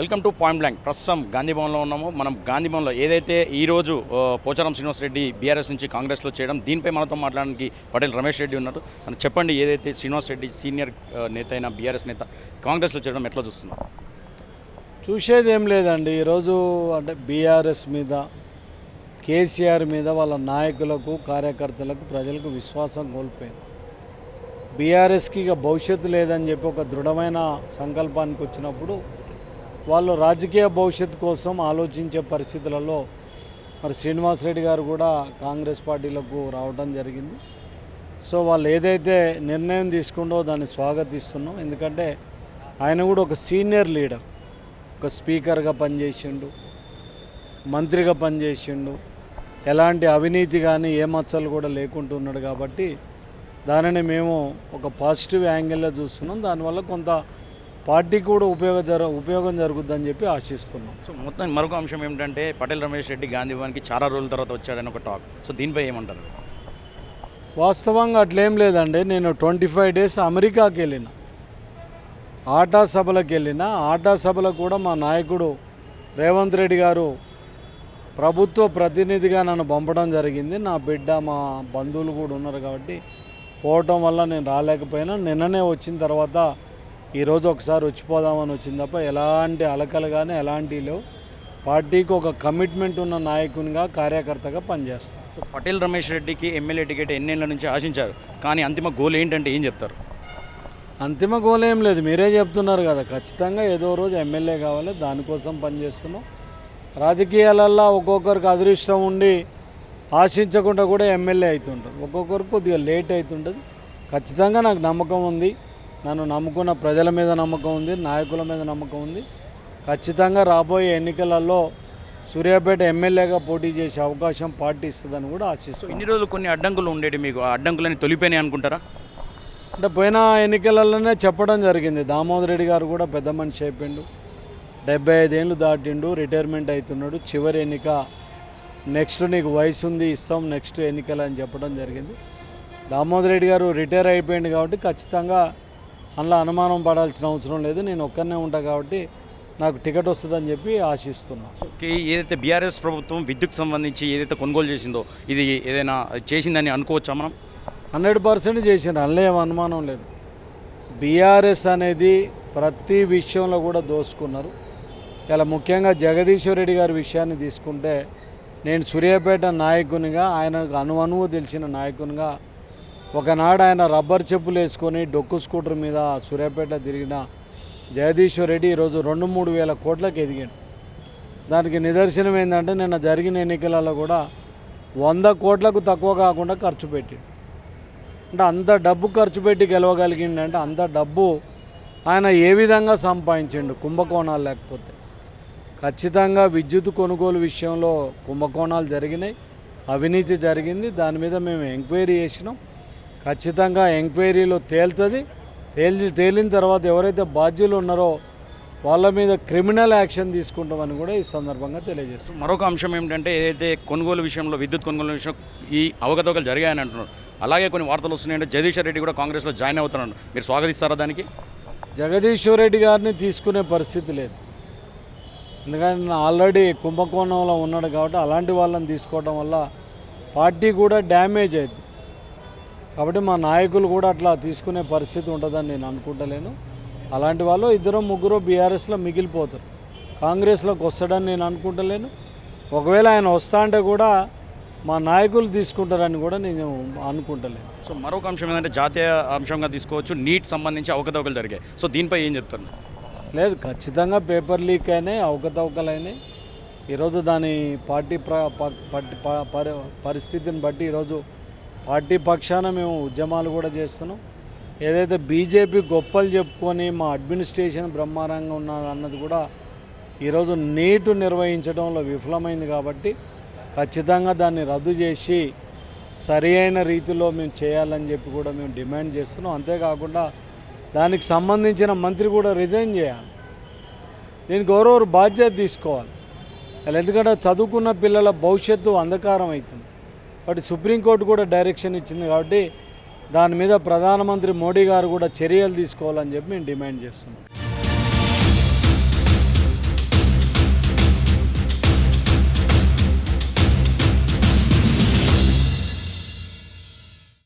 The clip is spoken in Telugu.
Welcome to point blank. ప్రస్తుతం గాంధీ భవన్లో ఉన్నాము. మనం గాంధీ భవన్లో ఏదైతే ఈరోజు పోచారం శ్రీనివాస్ రెడ్డి బీఆర్ఎస్ నుంచి కాంగ్రెస్లో చేయడం దీనిపై మనతో మాట్లాడడానికి పటేల్ రమేష్ రెడ్డి ఉన్నారు. మనం చెప్పండి ఏదైతే శ్రీనివాస్ రెడ్డి సీనియర్ నేత అయిన బీఆర్ఎస్ నేత కాంగ్రెస్లో చేయడం ఎట్లా చూస్తున్నారు? చూసేది ఏం లేదండి. ఈరోజు అంటే బీఆర్ఎస్ మీద కేసీఆర్ మీద వాళ్ళ నాయకులకు కార్యకర్తలకు ప్రజలకు విశ్వాసం కోల్పోయింది. బీఆర్ఎస్కి ఇక భవిష్యత్తు లేదని చెప్పి ఒక దృఢమైన సంకల్పానికి వచ్చినప్పుడు వాళ్ళు రాజకీయ భవిష్యత్తు కోసం ఆలోచించే పరిస్థితులలో మరి శ్రీనివాస్ రెడ్డి గారు కూడా కాంగ్రెస్ పార్టీలకు రావడం జరిగింది. సో వాళ్ళు ఏదైతే నిర్ణయం తీసుకుండో దాన్ని స్వాగతిస్తున్నాం. ఎందుకంటే ఆయన కూడా ఒక సీనియర్ లీడర్. ఒక స్పీకర్గా పనిచేసిండు మంత్రిగా పనిచేసిండు. ఎలాంటి అవినీతి కానీ ఏ మచ్చలు కూడా లేకుంటున్నాడు కాబట్టి దానిని మేము ఒక పాజిటివ్ యాంగిల్లో చూస్తున్నాం. దానివల్ల కొంత పార్టీకి కూడా ఉపయోగ జర ఉపయోగం జరుగుద్దని చెప్పి ఆశిస్తున్నాం. సో మొత్తం మరొక అంశం ఏమిటంటే పటేల్ రమేష్ రెడ్డి గాంధీ భవన్కి చాలా రోజుల తర్వాత వచ్చాడని ఒక టాక్. సో దీనిపై ఏమంటారు? వాస్తవంగా అట్లేం లేదండి. నేను ట్వంటీ ఫైవ్ డేస్ అమెరికాకి వెళ్ళిన. ఆటా సభలకు వెళ్ళిన. ఆటా సభలకు కూడా మా నాయకుడు రేవంత్ రెడ్డి గారు ప్రభుత్వ ప్రతినిధిగా నన్ను పంపడం జరిగింది. నా బిడ్డ మా బంధువులు కూడా ఉన్నారు కాబట్టి పోవటం వల్ల నేను రాలేకపోయినా. నిన్ననే వచ్చిన తర్వాత ఈరోజు ఒకసారి వచ్చిపోదామని వచ్చింది తప్ప ఎలాంటి అలకలు కానీ ఎలాంటి లేవు. పార్టీకి ఒక కమిట్మెంట్ ఉన్న నాయకునిగా కార్యకర్తగా పనిచేస్తాను సో పటేల్ రమేష్ రెడ్డికి ఎమ్మెల్యే టికెట్ ఎన్నేళ్ళ నుంచి ఆశించారు. కానీ అంతిమ గోల్ ఏంటంటే ఏం చెప్తారు? అంతిమ గోల్ ఏం లేదు. మీరే చెప్తున్నారు కదా ఖచ్చితంగా ఏదో రోజు ఎమ్మెల్యే కావాలి దానికోసం పనిచేస్తున్నాం. రాజకీయాలల్లో ఒక్కొక్కరికి అదృష్టం ఉండి ఆశించకుండా కూడా ఎమ్మెల్యే అవుతుంటారు. ఒక్కొక్కరికి కొద్దిగా లేట్ అవుతుంటుంది. ఖచ్చితంగా నాకు నమ్మకం ఉంది. నన్ను నమ్ముకున్న ప్రజల మీద నమ్మకం ఉంది నాయకుల మీద నమ్మకం ఉంది. ఖచ్చితంగా రాబోయే ఎన్నికలలో సూర్యాపేట ఎమ్మెల్యేగా పోటీ చేసే అవకాశం పార్టీ ఇస్తుందని కూడా సో ఆశిస్తున్నాను ఇన్ని రోజులు కొన్ని అడ్డంకులు ఉండేవి మీకు? ఆ అడ్డంకులని తొలిపోయినాయి అనుకుంటారా? అంటే పోయిన ఎన్నికలలోనే చెప్పడం జరిగింది. దామోదర్ రెడ్డి గారు కూడా పెద్ద మనిషి అయిపోయిండు. డెబ్బై ఐదేళ్ళు దాటిండు రిటైర్మెంట్ అవుతున్నాడు. చివరి ఎన్నిక నెక్స్ట్ నీకు వయసు ఉంది ఇస్తాం నెక్స్ట్ ఎన్నికలు అని చెప్పడం జరిగింది. దామోదర్ రెడ్డి గారు రిటైర్ అయిపోయింది కాబట్టి ఖచ్చితంగా అందులో అనుమానం పడాల్సిన అవసరం లేదు. నేను ఒక్కనే ఉంటా కాబట్టి నాకు టికెట్ వస్తుందని చెప్పి ఆశిస్తున్నాను ఏదైతే బీఆర్ఎస్ ప్రభుత్వం విద్యుత్ సంబంధించి ఏదైతే కొనుగోలు చేసిందో ఇది ఏదైనా చేసిందని అనుకోవచ్చా మనం? హండ్రెడ్ పర్సెంట్ చేసిండ్రు అందులో ఏం అనుమానం లేదు. బీఆర్ఎస్ అనేది ప్రతి విషయంలో కూడా దోసుకున్నారు. ఇలా ముఖ్యంగా జగదీశ్వర్ రెడ్డి గారి విషయాన్ని తీసుకుంటే నేను సూర్యాపేట నాయకునిగా ఆయనకు అనువనువు తెలిసిన నాయకునిగా ఒకనాడు ఆయన రబ్బర్ చెప్పులు వేసుకొని డొక్కు స్కూటర్ మీద సూర్యాపేట తిరిగిన జగదీశ్వర్ రెడ్డి ఈరోజు రెండు మూడు వేల కోట్లకు ఎదిగాడు. దానికి నిదర్శనం ఏంటంటే నిన్న జరిగిన ఎన్నికలలో కూడా వంద కోట్లకు తక్కువ కాకుండా ఖర్చు పెట్టాడు. అంటే అంత డబ్బు ఖర్చు పెట్టి గెలవగలిగిండంటే అంత డబ్బు ఆయన ఏ విధంగా సంపాదించిండు? కుంభకోణాలు లేకపోతే. ఖచ్చితంగా విద్యుత్ కొనుగోలు విషయంలో కుంభకోణాలు జరిగినాయి. అవినీతి జరిగింది. దాని మీద మేము ఎంక్వైరీ చేసినాం. ఖచ్చితంగా ఎంక్వైరీలో తేలుతుంది. తేలి తేలిన తర్వాత ఎవరైతే బాధ్యులు ఉన్నారో వాళ్ళ మీద క్రిమినల్ యాక్షన్ తీసుకుంటామని కూడా ఈ సందర్భంగా తెలియజేస్తున్నాం. మరొక అంశం ఏమిటంటే ఏదైతే కొనుగోలు విషయంలో విద్యుత్ కొనుగోలు విషయం ఈ అవకతవకలు జరిగాయని అంటున్నారు. అలాగే కొన్ని వార్తలు వస్తున్నాయంటే జగదీశ్వర్ రెడ్డి కూడా కాంగ్రెస్లో జాయిన్ అవుతున్నాడు. మీరు స్వాగతిస్తారా దానికి? జగదీశ్వర్ రెడ్డి గారిని తీసుకునే పరిస్థితి లేదు. ఎందుకంటే ఆల్రెడీ కుంభకోణంలో ఉన్నాడు కాబట్టి అలాంటి వాళ్ళని తీసుకోవడం వల్ల పార్టీ కూడా డ్యామేజ్ అయింది. కాబట్టి మా నాయకులు కూడా అట్లా తీసుకునే పరిస్థితి ఉంటుందని నేను అనుకుంటలేను. అలాంటి వాళ్ళు ఇద్దరు ముగ్గురు బీఆర్ఎస్లో మిగిలిపోతారు. కాంగ్రెస్లోకి వస్తాడని నేను అనుకుంటలేను. ఒకవేళ ఆయన వస్తా అంటే కూడా మా నాయకులు తీసుకుంటారని కూడా నేను అనుకుంటలేను. సో మరొక అంశం ఏంటంటే జాతీయ అంశంగా తీసుకోవచ్చు. నీట్ సంబంధించి అవకతవకలు జరిగాయి. సో దీనిపై ఏం చెప్తారు లేదు ఖచ్చితంగా పేపర్ లీక్ అయినాయి అవకతవకలు అయినాయి. ఈరోజు దాని పార్టీ పరిస్థితిని బట్టి ఈరోజు పార్టీ పక్షాన మేము ఉద్యమాలు కూడా చేస్తున్నాం. ఏదైతే బీజేపీ గొప్పలు చెప్పుకొని మా అడ్మినిస్ట్రేషన్ బ్రహ్మాండంగా ఉన్నదన్నది కూడా ఈరోజు నీటు నిర్వహించడంలో విఫలమైంది కాబట్టి ఖచ్చితంగా దాన్ని రద్దు చేసి సరి అయిన రీతిలో మేము చేయాలని చెప్పి కూడా మేము డిమాండ్ చేస్తున్నాం. అంతేకాకుండా దానికి సంబంధించిన మంత్రి కూడా రిజైన్ చేయాలి. దీనికి ఎవరెవరు బాధ్యత తీసుకోవాలి. అలా ఎందుకంటే చదువుకున్న పిల్లల భవిష్యత్తు అంధకారం అవుతుంది. కాబట్టి సుప్రీంకోర్టు కూడా డైరెక్షన్ ఇచ్చింది కాబట్టి దాని మీద ప్రధానమంత్రి మోడీ గారు కూడా చర్యలు తీసుకోవాలని చెప్పి మేము డిమాండ్ చేస్తున్నాం.